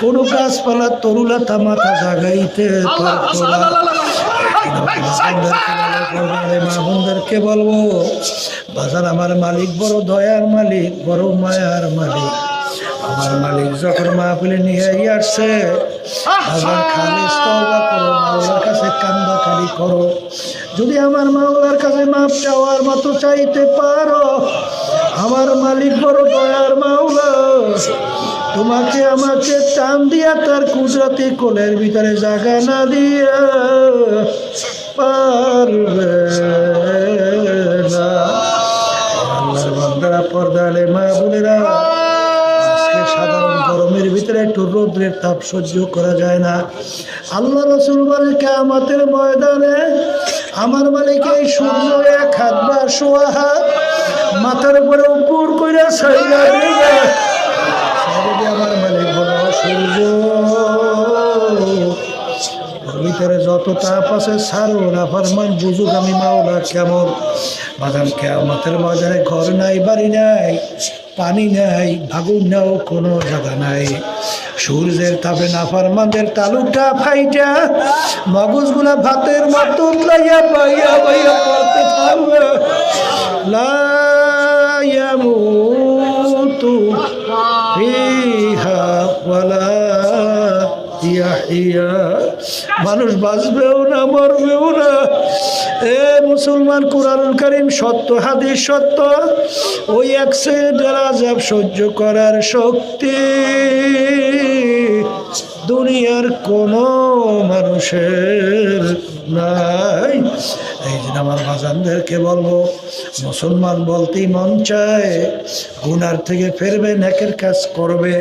কোনো গাছপালা তরুলাতা মাথা জাগাইতে পারতো না বলব বাজার আমার মালিক বড় দয়ার মালিক বড় মায়ার মালিক আমার মালিক যখন মাহফিলে নিয়ে আসছে বাজার খালিস তওবা করো মাওলার কাছে করো যদি আমার মাওলার কাছে মাপ চাওয়ার মতো চাইতে পারো আমার মালিক বড় তোমাকে আমাকে টান দিয়া তার কুদরতি কোলের ভিতরে জাগা না দিয়া পারবে পর্দালে মা বোনেরা সাধারণ গরমের ভিতরে একটু রৌদ্রের তাপ সহ্য করা যায় না। আল্লাহ রসুল বলে আমাদের ময়দানে আমার মালিক এই সূর্য এক হাত বা সোয়া হাত মাথার উপরে উপর করে সাইলা যত তাপ আছে সারো না, ফরমান বুঝুক আমি মাওলা কেমন। বাদাম কেমতের ময়দানে ঘর নাই, বাড়ি নাই, পানি নাই, ভাগুন নাও, কোনো জায়গা নাই। সূর্যের তাপে নাফারমানদের তালুকটা ফাইটা, মগজগুলা ভাতের মতো লাইয়া পাইয়া পাইয়া পড়তে থাকবে। লা ইয়াহিয়া মানুষ বাঁচবেও না, মরবেও না। এ মুসলমান কোরআন করিম সত্য, হাদিস সত্য। ওই এক সেকেন্ডের আজাব সহ্য করার শক্তি, দুনিয়ার কোনো মানুষের নাই। এই জন্য আমার বাজানদেরকে বলব, মুসলমান বলতেই মন চায়, গুনার থেকে ফেরবে, নেকের কাজ করবে,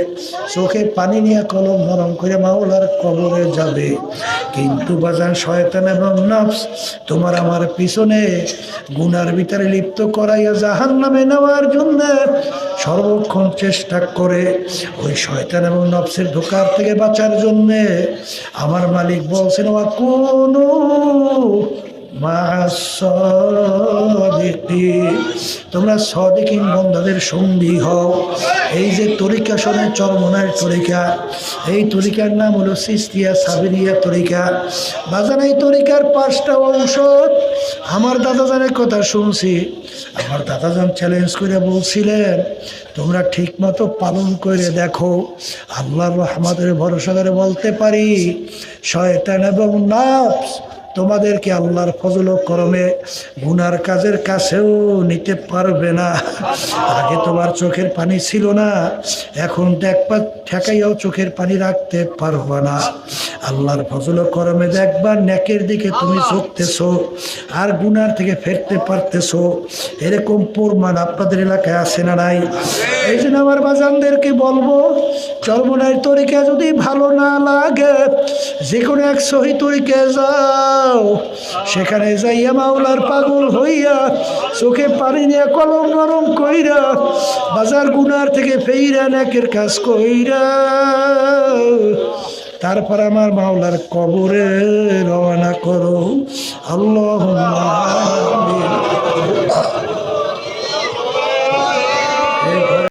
চোখে পানি নিয়ে কলম নরম করে মাওলার কবরে যাবে। কিন্তু বাজান শয়তান এবং নফস, তোমার আমার পিছনে গুনার ভিতরে লিপ্ত করাইয়া জাহান নামে নেওয়ার জন্য সর্বক্ষণ চেষ্টা করে। ওই শয়তান এবং নফসের ধোকার থেকে বাঁচার জন্যে আমার মালিক বলছেন, ওয়া কোনো তোমরা সদিকিন বন্ধাদের সঙ্গী হও। এই যে তরিকা শোনে চরমনার তরিকা, এই তরিকার নাম হলো সিস্তিয়া সাবিরিয়া তরিকা। বাজান, এই তরিকার পাঁচটা অংশ আমার দাদাজানের কথা শুনছি। আমার দাদাজান চ্যালেঞ্জ করে বলছিলেন, তোমরা ঠিক মতো পালন করে দেখো। আল্লাহর রহমাতের ভরসা করে বলতে পারি। শয়তান এবং নাফস তোমাদেরকে আল্লাহর ফজল করমে গুনার কাজের কাছেও নিতে পারবে না। আগে তোমার চোখের পানি ছিল না এখন দেখবা ঠেকাইয়াও চোখের পানি রাখতে পারবে না। আল্লাহর ফজল করমে দেখবা নেকের দিকে তুমি ঝুঁকতেছো আর গুনার থেকে ফেরতে পারতেছো। এরকম প্রমাণ আপনাদের এলাকায় আসে না নাই? এই জন্য আমার বাজানদেরকে বলব চর্মনার তরিকা যদি ভালো না লাগে যে কোনো এক সহি তরিকে যাও সেখানে যাইয়া মাওলার পাগল হইয়া চোখে পানি নিয়ে কলম নরম কইরা বাজার গুনার থেকে ফেইরা নাকের কাজ কইরা তারপর আমার মাওলার কবরে রওনা করো। আল্লাহ